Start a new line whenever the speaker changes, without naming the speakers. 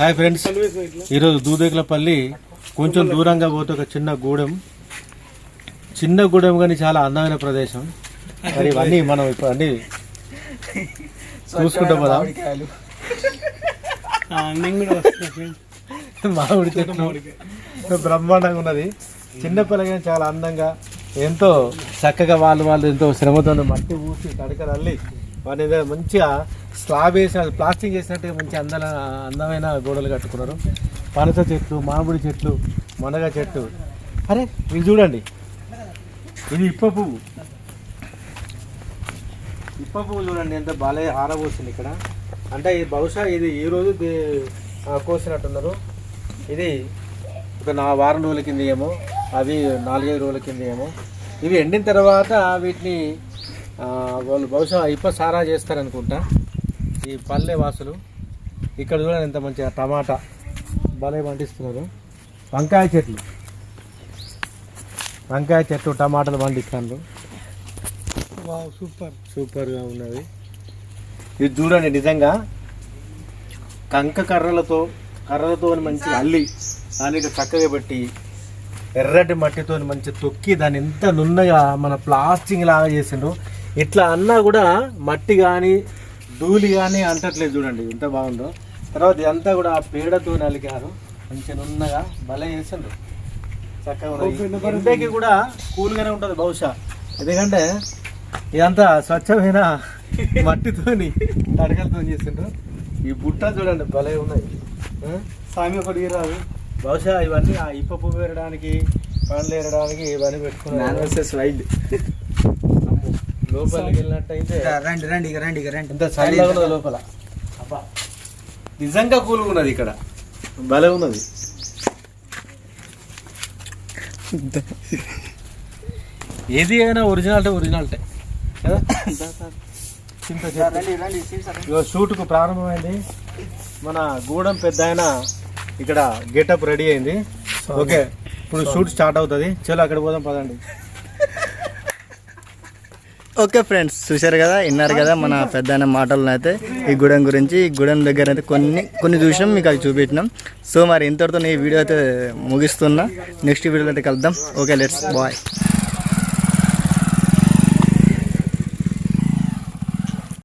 Hi friends. ఈరోజు దూదేకులపల్లి కొంచెం దూరంగా పోతే ఒక చిన్న గూడెం. చిన్న గూడెం కానీ చాలా అందమైన ప్రదేశం. మరి ఇవన్నీ మనం ఇప్పుడు అన్ని చూసుకుంటాం కదా మామిడి చెట్టు. బ్రహ్మాండంగా ఉన్నది. చిన్న పిల్లగా చాలా అందంగా ఎంతో చక్కగా వాళ్ళు వాళ్ళు ఎంతో శ్రమతో మట్టి ఊసి తడకలు అల్లి వాటి మీద మంచిగా స్లాబ్ వేసిన ప్లాస్టింగ్ చేసినట్టు మంచి అందల అందమైన గోడలు కట్టుకున్నారు. పనస చెట్లు మామిడి చెట్లు మునగ చెట్టు అరే ఇది చూడండి. ఇది ఇప్ప పువ్వు. ఇప్ప పువ్వు చూడండి ఎంత బాగా ఆరబోసింది ఇక్కడ. అంటే ఇది బహుశా ఇది ఈ రోజు కోసినట్టున్నారు. ఇది ఒక నా వారం రోజుల కింద ఏమో అవి నాలుగైదు రోజుల కింద ఏమో. ఇవి ఎండిన తర్వాత వీటిని వాళ్ళు బహుశా ఇప్ప సారా చేస్తారనుకుంటా. ఈ పల్లె వాసులు ఇక్కడ చూడండి ఎంత మంచిగా టమాటా భలే పండిస్తున్నారు. వంకాయ చెట్లు. వంకాయ చెట్లు టమాటాలు పండిస్తాను
సూపర్.
సూపర్గా ఉన్నది. ఇది చూడండి నిజంగా కంక కర్రలతో కర్రలతో మంచి అల్లి దానికి చక్కగా పెట్టి ఎర్రటి మట్టితో మంచి తొక్కి దాన్ని ఎంత నున్నగా మన ప్లాస్టింగ్ లాగా చేసిండ్రు ఇట్లా అన్నా కూడా మట్టి కానీ ధూళి కానీ అంటట్లేదు చూడండి ఎంత బాగుందో. తర్వాత ఇదంతా కూడా ఆ పేడతో నలిగారు మంచి నున్నగా భలే చేసిండ్రు. చక్కగా. ఎండకి కూడా కూల్గానే ఉంటుంది బహుశా. ఎందుకంటే ఇదంతా స్వచ్ఛమైన మట్టితోని తడకలతో చేసిండ్రు. ఈ బుట్ట చూడండి భలే ఉన్నాయి?
సామి ఒకటి రాదు.
బహుశా ఇవన్నీ ఆ ఇప్ప పువ్వు ఏరడానికి పండ్లు ఏరడానికి ఇవన్నీ పెట్టుకున్నారు.
వైల్డ్
లోపలికి వెళ్ళినట్టయితే
రండి రండి ఇక రండి ఇక రండి.
చల్లగా ఉన్నది లోపల. అబ్బా. నిజంగా కూల్ ఉన్నది ఇక్కడ. భలే ఉన్నది. ఏది అయినా ఒరిజినాలిటీ ఒరిజినాలిటీ కదా? షూట్కు ప్రారంభమైంది. మన గూడెం పెద్ద ఆయన ఇక్కడ గెటప్ రెడీ అయింది. ఓకే ఇప్పుడు షూట్ స్టార్ట్ అవుతుంది. చలో అక్కడ పోదాం పదండి.
ఓకే ఫ్రెండ్స్ చూశారు కదా? విన్నారు కదా మన పెద్ద మాటలను అయితే ఈ గుడెం గురించి ఈ గుడెం దగ్గర అయితే కొన్ని కొన్ని చూసాం మీకు అవి చూపించినాం. సో మరి ఇంతటితో ఈ వీడియో అయితే ముగిస్తున్నా. నెక్స్ట్ వీడియోలో అయితే కలుద్దాం. Okay let's bye.